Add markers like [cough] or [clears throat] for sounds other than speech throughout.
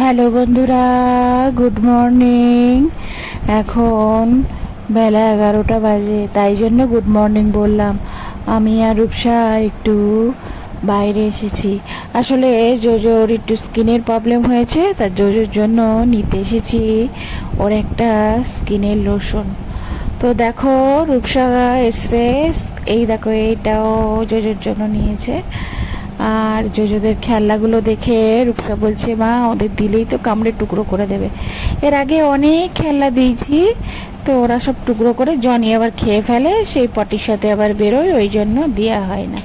Hello বন্ধুরা, good morning. এখন বেলা এগারোটা বাজে, তাই জন্য গুড মর্নিং বললাম। আমি আর রূপসা একটু বাইরে এসেছি। আসলে জোজোর একটু স্কিনের প্রবলেম হয়েছে, তা জোজোর জন্য নিতে এসেছি ওর একটা স্কিনের লোশন। তো দেখো, রূপসা এসছে, এই দেখো এইটাও জোজোর জন্য নিয়েছে। আর জোজোদের খেলনাগুলো দেখে রূপসা বলছে, মা, ওদের দিলেই তো কামড়ে টুকরো করে দেবে। এর আগে অনেক খেলনা দিয়েছি, তো ওরা সব টুকরো করে জনি আবার খেয়ে ফেলে, সেই পটির সাথে আবার বেরোয়, ওই জন্য দেওয়া হয় না।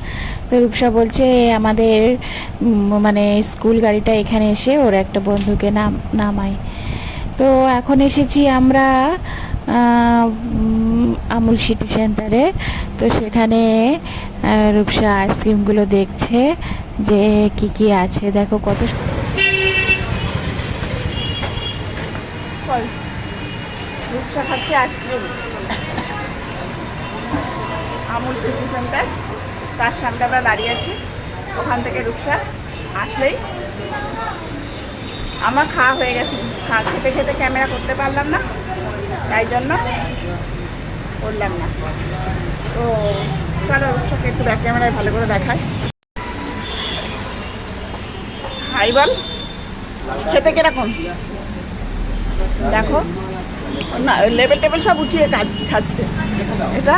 তো রূপসা বলছে, আমাদের মানে স্কুল গাড়িটা এখানে এসে ওর একটা বন্ধুকে নাম নামায় তো এখন এসেছি আমরা আমুল সিটি সেন্টারে। তো সেখানে রূপসা আইসক্রিমগুলো দেখছে যে কি কি আছে। দেখো কত রূপসা আইসক্রিম। সিটি সেন্টার, তার সামনে আমরা দাঁড়িয়ে আছি। ওখান থেকে রূপসা আসলেই। আমার খাওয়া হয়ে গেছে। খা খেতে খেতে ক্যামেরা করতে পারলাম না। জন্য করলাম না। তো চলো রূপসাকে একটু ব্যাক ক্যামেরায় ভালো করে দেখায় হাই বল, খেতে কীরকম? দেখো, না, লেবেল টেবেল সব উঠিয়ে খাচ্ছে। এটা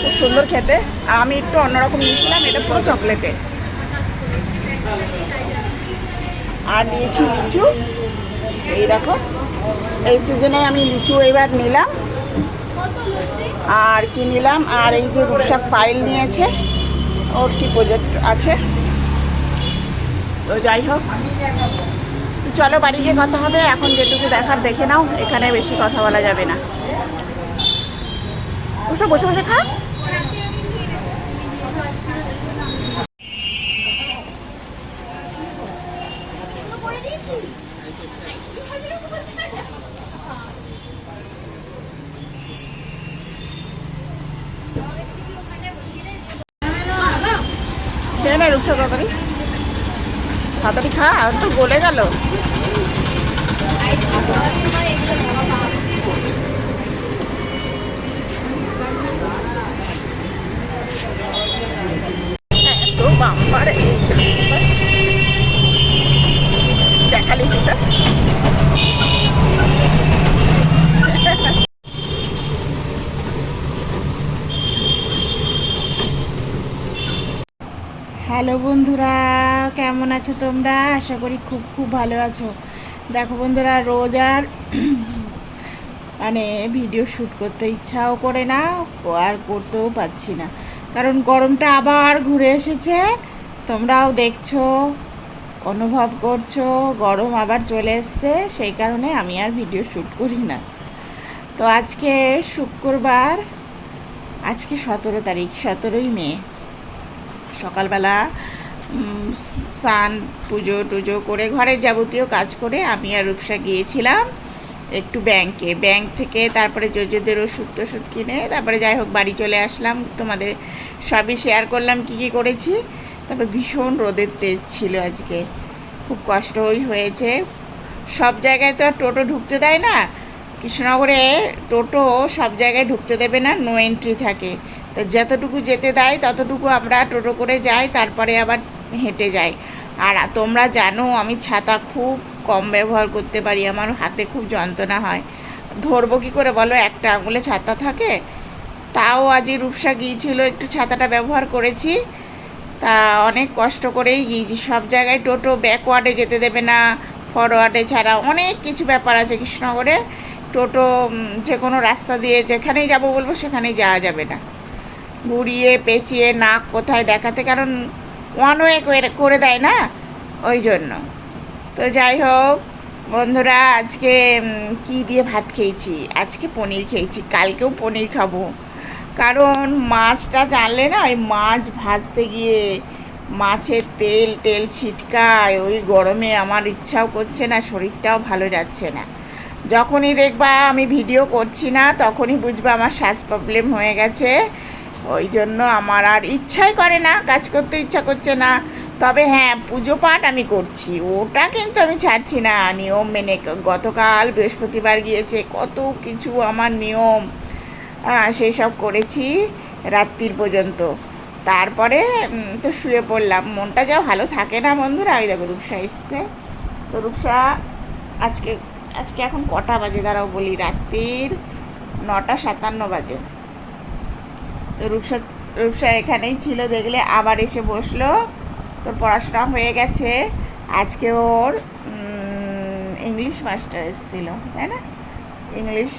খুব সুন্দর খেতে। আর আমি একটু অন্যরকম নিয়েছিলাম, এটা পুরো চকলেটে। আর নিয়েছি লিচু। এই দেখো, এই সিজনে আমি লিচু এবার নিলাম। আর কি নিলাম? আর এই যে রূপসা ফাইল নিয়েছে, ওর কি প্রজেক্ট আছে? তো যাই হোক, তো চলো বাড়ি গিয়ে কথা হবে, এখন যেটুকু দেখার দেখে নাও, এখানে বেশি কথা বলা যাবে না। বসে বসে খা রূপসা তরকারি তাড়াতাড়ি খা তো গলে গেল। এত বাম্পারে দেখা লিচুটা হ্যালো বন্ধুরা, কেমন আছো তোমরা? আশা করি খুব খুব ভালো আছো। দেখো বন্ধুরা, রোজ আর [clears throat] মানে ভিডিও শ্যুট করতে ইচ্ছাও করে না, আর করতেও পারছি না। কারণ গরমটা আবার ঘুরে এসেছে, তোমরাও দেখছ, অনুভব করছ, গরম আবার চলে এসছে, সেই কারণে আমি আর ভিডিও শ্যুট করি না। তো আজকে শুক্রবার, আজকে সতেরো তারিখ, সতেরোই মে, সকালবেলা স্নান, পুজো টুজো করে ঘরের যাবতীয় কাজ করে আমি আর রূপসা গিয়েছিলাম একটু ব্যাংকে ব্যাংক থেকে তারপরে জোজোদের ওষুধ টষুধ কিনে তারপরে যাই হোক বাড়ি চলে আসলাম। তোমাদের সবই শেয়ার করলাম, কি কি করেছি। তারপর ভীষণ রোদের তেজ ছিল আজকে। খুব কষ্টই হয়েছে। সব জায়গায় তো আর টোটো ঢুকতে দেয় না। কৃষ্ণনগরে টোটো সব জায়গায় ঢুকতে দেবে না নো এন্ট্রি থাকে। তো যতটুকু যেতে দেয়, ততটুকু আমরা টোটো করে যাই। তারপরে আবার হেঁটে যাই। আর তোমরা জানো, আমি ছাতা খুব কম ব্যবহার করতে পারি, আমার হাতে খুব যন্ত্রণা হয়। ধরবো কী করে বলো, একটা আঙুলে ছাতা থাকে, তাও আজই রূপসা গিয়েছিল, একটু ছাতাটা ব্যবহার করেছি। তা অনেক কষ্ট করেই গিয়েছি, সব জায়গায় টোটো ব্যাকওয়ার্ডে যেতে দেবে না, ফরওয়ার্ডে ছাড়া অনেক কিছু ব্যাপার আছে কৃষ্ণনগরে। টোটো যে কোনো রাস্তা দিয়ে যেখানেই যাব বলব, সেখানেই যাওয়া যাবে না। ঘুরিয়ে পেঁচিয়ে নাক কোথায় দেখাতে, কারণ ওয়ান ওয়ে করে দেয় না? ওই জন্য। তো যাই হোক, বন্ধুরা, আজকে কি দিয়ে ভাত খেয়েছি? আজকে পনির খেয়েছি। কালকেও পনির খাব। কারণ মাছটা জানলে না, ওই মাছ ভাজতে গিয়ে মাছের তেল টেল ছিটকায়, ওই গরমে আমার ইচ্ছাও করছে না, শরীরটাও ভালো যাচ্ছে না। যখনই দেখবা আমি ভিডিও করছি না, তখনই বুঝবা আমার শ্বাস প্রবলেম হয়ে গেছে। ওই জন্য আমার আর ইচ্ছাই করে না, কাজ করতে ইচ্ছা করছে না। তবে হ্যাঁ পুজো পাঠ আমি করছি, ওটা কিন্তু আমি ছাড়ছি না। নিয়ম মেনে গতকাল বৃহস্পতিবার গিয়েছে, কত কিছু আমার নিয়ম। সেই সব করেছি রাত্রির পর্যন্ত। তারপরে তো শুয়ে পড়লাম। মনটা যা ভালো থাকে না বন্ধুরা ওই দেখো রূপসা এসছে। তো রূপসা, আজকে আজকে এখন কটা বাজে? দাঁড়াও বলি, রাত্রির নটা সাতান্ন বাজে। তো রূপসা রূপসা এখানেই ছিল, দেখলে আবার এসে বসল। তোর পড়াশোনা হয়ে গেছে। আজকে ওর ইংলিশ মাস্টার এসেছিল তাই না? ইংলিশ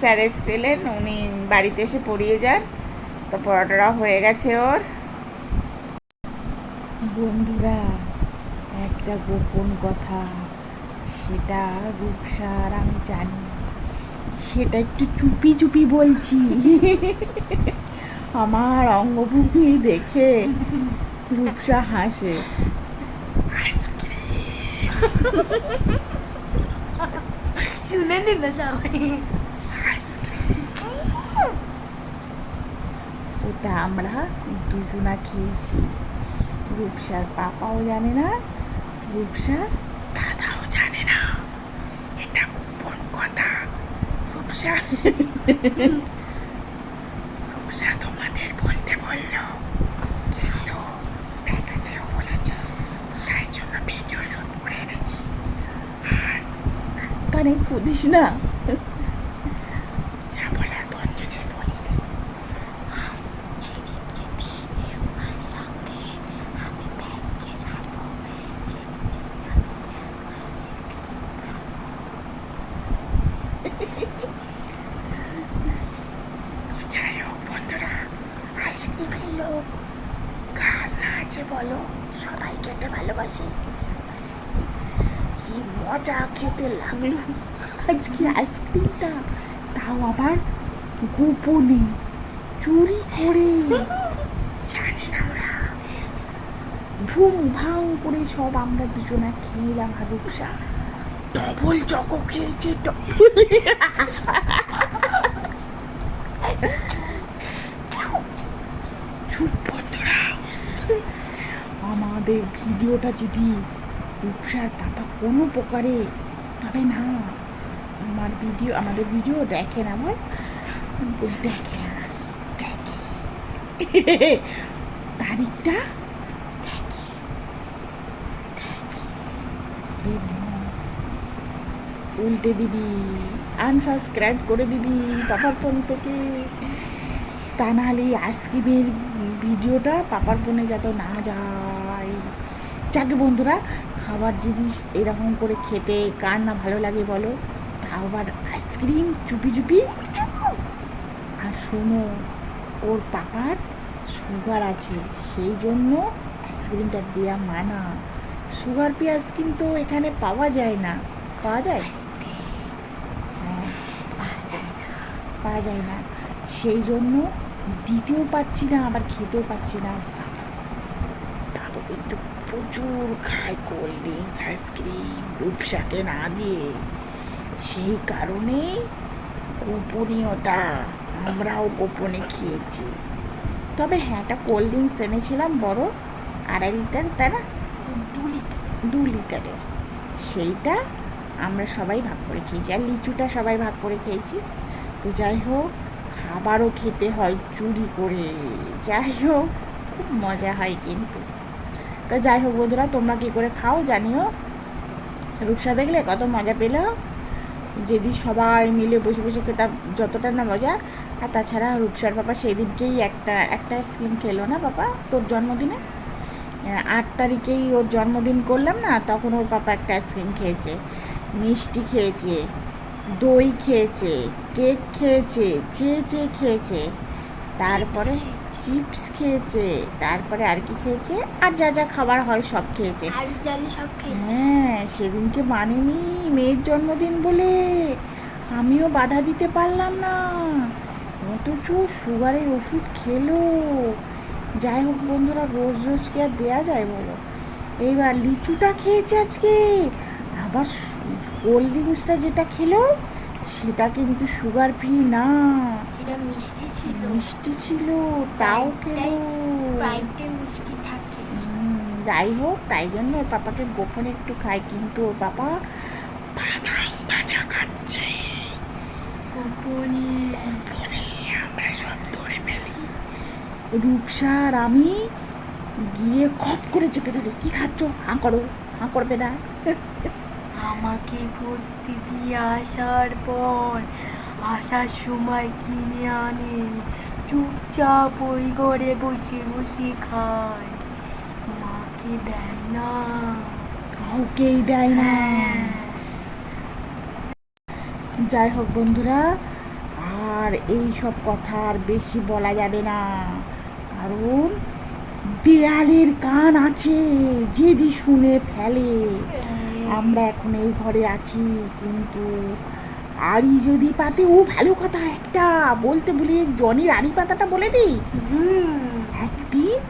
স্যার এসেছিলেন, উনি বাড়িতে এসে পড়িয়ে যান। তো পড়াটা হয়ে গেছে ওর। বন্ধুরা, একটা গোপন কথা, সেটা রূপসার আমি জানি। সেটা একটু চুপি চুপি বলছি। আমার অঙ্গভঙ্গি দেখে রূপসা হাসে। শুনে নি না সবাই ওটা আমরা দুজনা খেয়েছি। রূপসার পাপাও জানে না রূপসার দাদাও জানে না। এটা গোপন কথা। রূপসা তোমাদের বলতে বলল কিন্তু দেখাতেও বলেছে তাই জন্য ভিডিও শুট করে এনেছি আর কানে খুদিস না। যা বলার বন্ধুদের বলে দে আইসক্রিমের লোক কার না আছে বলো? সবাই খেতে ভালোবাসে। কি মজা খেতে লাগল। আজকে আইসক্রিমটা, তাও আবার গোপনে চুরি করে। জানে না ওরা। ভুম ভাং করে সব আমরা দুজনা খেয়ে আর রূপসা ডবল চকো খেয়েছে ডবল আমাদের ভিডিওটা যদি রূপসার পাপা কোনো প্রকারে, তবে না, আমার ভিডিও আমাদের ভিডিও দেখে না বল? দেখে না, দেখে। তারিখটা? উল্টে দিবি আনসাবস্ক্রাইব করে দিবি পাপার ফোন থেকে। তা নাহলে এই আইসক্রিমের ভিডিওটা পাপার ফোনে যাতে না যায়। যাকে বন্ধুরা খাবার জিনিস এরকম করে খেতে কার না ভালো লাগে বলো তাও আবার আইসক্রিম চুপি চুপি আর শোনো ওর পাপার সুগার আছে সেই জন্য আইসক্রিমটা দেওয়া মানা সুগার পি আইসক্রিম তো এখানে পাওয়া যায় না পাওয়া যায় হ্যাঁ পাওয়া যায় না সেই জন্য দিতেও পাচ্ছি না আবার খেতেও পাচ্ছি না বাবু কিন্তু প্রচুর খায় কোল্ড ড্রিঙ্কস আইসক্রিম রূপসাকে না দিয়ে। সেই কারণে গোপনীয়তা আমরাও গোপনে খেয়েছি। তবে হ্যাঁ একটা কোল্ড ড্রিঙ্কস এনেছিলাম বড় আড়াই লিটার তারা দু লিটার। দু লিটারের। সেইটা আমরা সবাই ভাগ করে খেয়েছি আর লিচুটা সবাই ভাগ করে খেয়েছি। তো যাই হোক খাবারও খেতে হয় চুরি করে। যাই হোক খুব মজা হয় কিন্তু। তো যাই হোক বন্ধুরা, তোমরা কী করে খাও জানিও। রূপসা দেখলে কত মজা পেল। যেদিন সবাই মিলে বসে বসে খেতাম, যতটা না মজা। আর তাছাড়া রূপসার বাবা সেদিনকেই একটা একটা স্কিম খেলো না বাবা, তোর জন্মদিনে? আট তারিখেই ওর জন্মদিন করলাম না, তখন ওর পাপা একটা আইসক্রিম খেয়েছে। মিষ্টি খেয়েছে, দই খেয়েছে, কেক খেয়েছে চেয়ে চেয়ে খেয়েছে। তারপরে চিপস খেয়েছে তারপরে আর কি খেয়েছে আর যা যা খাবার হয় সব খেয়েছে। সব খেয়েছি। হ্যাঁ সেদিনকে মানিনি মেয়ের জন্মদিন বলে। আমিও বাধা দিতে পারলাম না। অথচ সুগারের ওষুধ খেলো। যাই হোক বন্ধুরা রোজ রোজ কি আর দেওয়া যায় বলো? এইবার লিচুটা খেয়েছে আজকে। আবার কোল্ড ড্রিঙ্কসটা যেটা খেলো সেটা কিন্তু সুগার ফ্রি না। এটা মিষ্টি ছিল। মিষ্টি ছিল তাও খেলো স্প্রাইটে মিষ্টি থাকে। যাই হোক তাই জন্য ওর পাপাকে গোপনে একটু খাই কিন্তু ওর পাপা বাদাম ভাজা খাচ্ছে। গোপনে। গোপনে আমরা সব ধরে ফেলি। রূপসা আর আমি গিয়ে খপ করে চেপে ধরি কি খাচ্ছ? হাঁ করো হাঁ করবে না। আমাকে ভর্তি দিয়ে আসার পর আসার সময় কিনে আনে চুপচাপ ওই ঘরে বসে বসে খায়। মাকে দেয় না। কাউকেই দেয় না। হ্যাঁ। যাই হোক বন্ধুরা আর এই সব কথা আর বেশি বলা যাবে না। কারণ দেয়ালের কান আছে যেদি শুনে ফেলে। আমরা এখন এই ঘরে আছি কিন্তু আড়ি যদি পাতে ও ভালো কথা একটা বলতে বলি জনির আড়ি পাতাটা বলে দিই। হুম। একদিন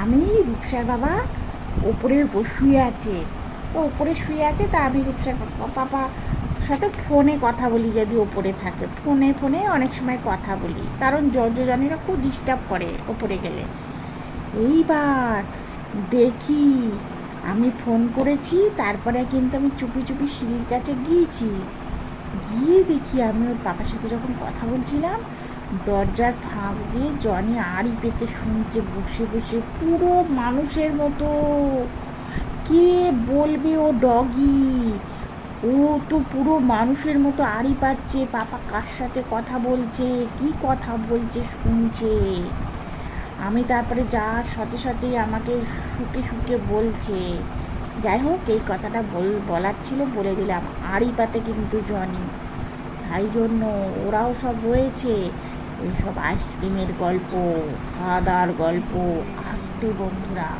আমি রূপসার বাবা ওপরে ব- শুয়ে আছে তো ওপরে শুয়ে আছে তা আমি রূপসার পাপা সাথে ফোনে কথা বলি যদি ওপরে থাকে। ফোনে ফোনে অনেক সময় কথা বলি কারণ জজজনেরা খুব ডিস্টার্ব করে ওপরে গেলে। এইবার দেখি আমি ফোন করেছি, তারপরে কিন্তু আমি চুপি চুপি সিঁড়ির কাছে গিয়েছি। গিয়ে দেখি আমি ওর পাপার সাথে যখন কথা বলছিলাম, দরজার ফাঁক দিয়ে জনি আড়ি পেতে শুনছে, বসে বসে পুরো মানুষের মতো। কে বলবে ও ডগি? ও তো পুরো মানুষের মতো আড়ি পাচ্ছে, পাপা কার সাথে কথা বলছে, কি কথা বলছে, শুনছে। আমি তারপরে যাওয়ার সাথে সাথেই আমাকে শুকে শুকে বলছে। যাই হোক এই কথাটা বল বলার ছিল বলে দিলাম। আড়ি পাতে কিন্তু জনি। তাই জন্য ওরাও সব রয়েছে এইসব আইসক্রিমের গল্প খাওয়া দাওয়ার গল্প আসতে বন্ধুরা।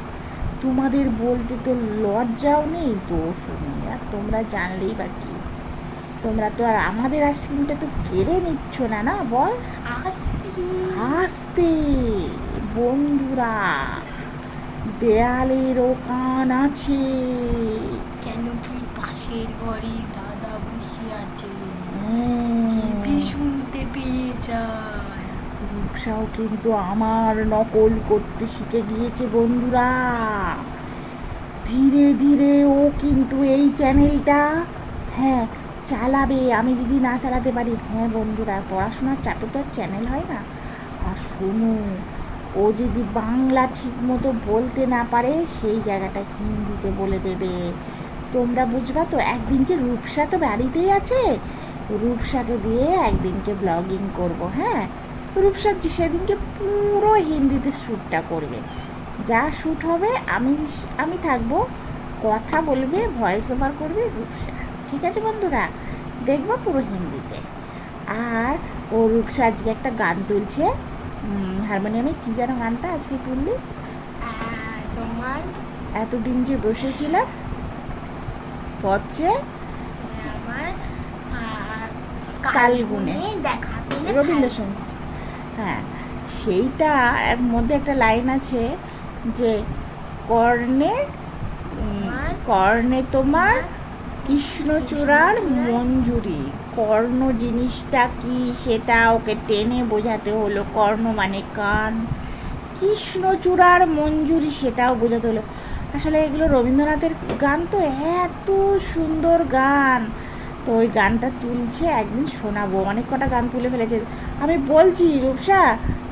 তোমাদের বলতে তো লজ্জাও নেই তো শুনি আর তোমরা জানলেই বা কি? তোমরা তো আর আমাদের আইসক্রিমটা তো কেড়ে নিচ্ছ না না বল? আসছি আসতে। বন্ধুরা দেয়ালেরও কান আছে। কেন কি পাশের ঘরে দাদা বসে আছে? যদি শুনতে পেয়ে যায়। রূপসাও কিন্তু আমার নকল করতে শিখে গিয়েছে বন্ধুরা। ধীরে ধীরে ও কিন্তু এই চ্যানেলটা হ্যাঁ চালাবে। আমি যদি না চালাতে পারি হ্যাঁ বন্ধুরা পড়াশোনার চাপে তো আর চ্যানেল হয় না। আর শোনো ও যদি বাংলা ঠিক মতো বলতে না পারে, সেই জায়গাটা হিন্দিতে বলে দেবে। তোমরা বুঝবা তো, একদিনকে রূপসা তো বাড়িতেই আছে। রূপসাকে দিয়ে একদিনকে ব্লগিং করব হ্যাঁ? রূপসার যে সেদিনকে পুরো হিন্দিতে শ্যুটটা করবে। যা শ্যুট হবে, আমি আমি থাকব, কথা বলবে ভয়েস ওভার করবে রূপসা। ঠিক আছে বন্ধুরা? দেখব পুরো হিন্দিতে। আর ও রূপসা আজকে একটা গান তুলছে হারমোনিয়ামে কী যেন গানটা আজকে তুললি? তোমার? এতদিন যে বসেছিলাম পথে আমার কালগুনে। রবীন্দ্রসঙ্গীত। হ্যাঁ সেইটা এর মধ্যে একটা লাইন আছে যে কর্ণে কর্ণে তোমার কৃষ্ণচূড়ার মঞ্জুরি। কর্ণ জিনিসটা কি সেটা ওকে টেনে বোঝাতে হলো। কর্ণ মানে কান। কৃষ্ণচূড়ার মঞ্জুরি সেটাও বোঝাতে হলো। আসলে এগুলো রবীন্দ্রনাথের গান তো, এত সুন্দর গান। তো ওই গানটা তুলছে একদিন শোনাবো অনেক কটা গান তুলে ফেলেছে। আমি বলছি, রূপসা,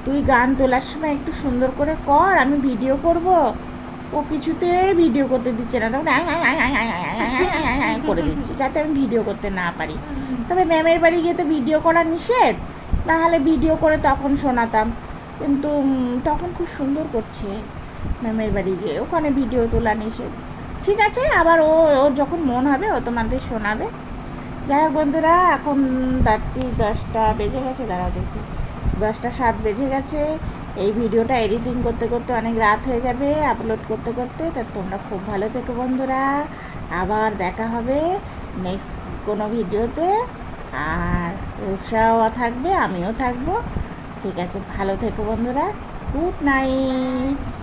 তুই গান তোলার সময় একটু সুন্দর করে কর, আমি ভিডিও করব। ও কিছুতে ভিডিও করতে দিচ্ছে না। তখন করে দিচ্ছে, যাতে আমি ভিডিও করতে না পারি। তবে ম্যামের বাড়ি গিয়ে তো ভিডিও করা নিষেধ। নাহলে ভিডিও করে তখন শোনাতাম। কিন্তু তখন খুব সুন্দর করছে ম্যামের বাড়ি গিয়ে। ওখানে ভিডিও তোলা নিষেধ। ঠিক আছে, আবার ও ওর যখন মন হবে, ও তোমাদের শোনাবে। যাই হোক বন্ধুরা, এখন রাত্রি দশটা বেজে গেছে দাঁড়া দেখি। দশটা সাত বেজে গেছে। এই ভিডিওটা এডিটিং করতে করতে অনেক রাত হয়ে যাবে আপলোড করতে করতে। তা তোমরা খুব ভালো থেকো বন্ধুরা। আবার দেখা হবে নেক্সট কোনো ভিডিওতে। আর রূপসাও থাকবে, আমিও থাকব। ঠিক আছে, ভালো থেকো বন্ধুরা। Good night.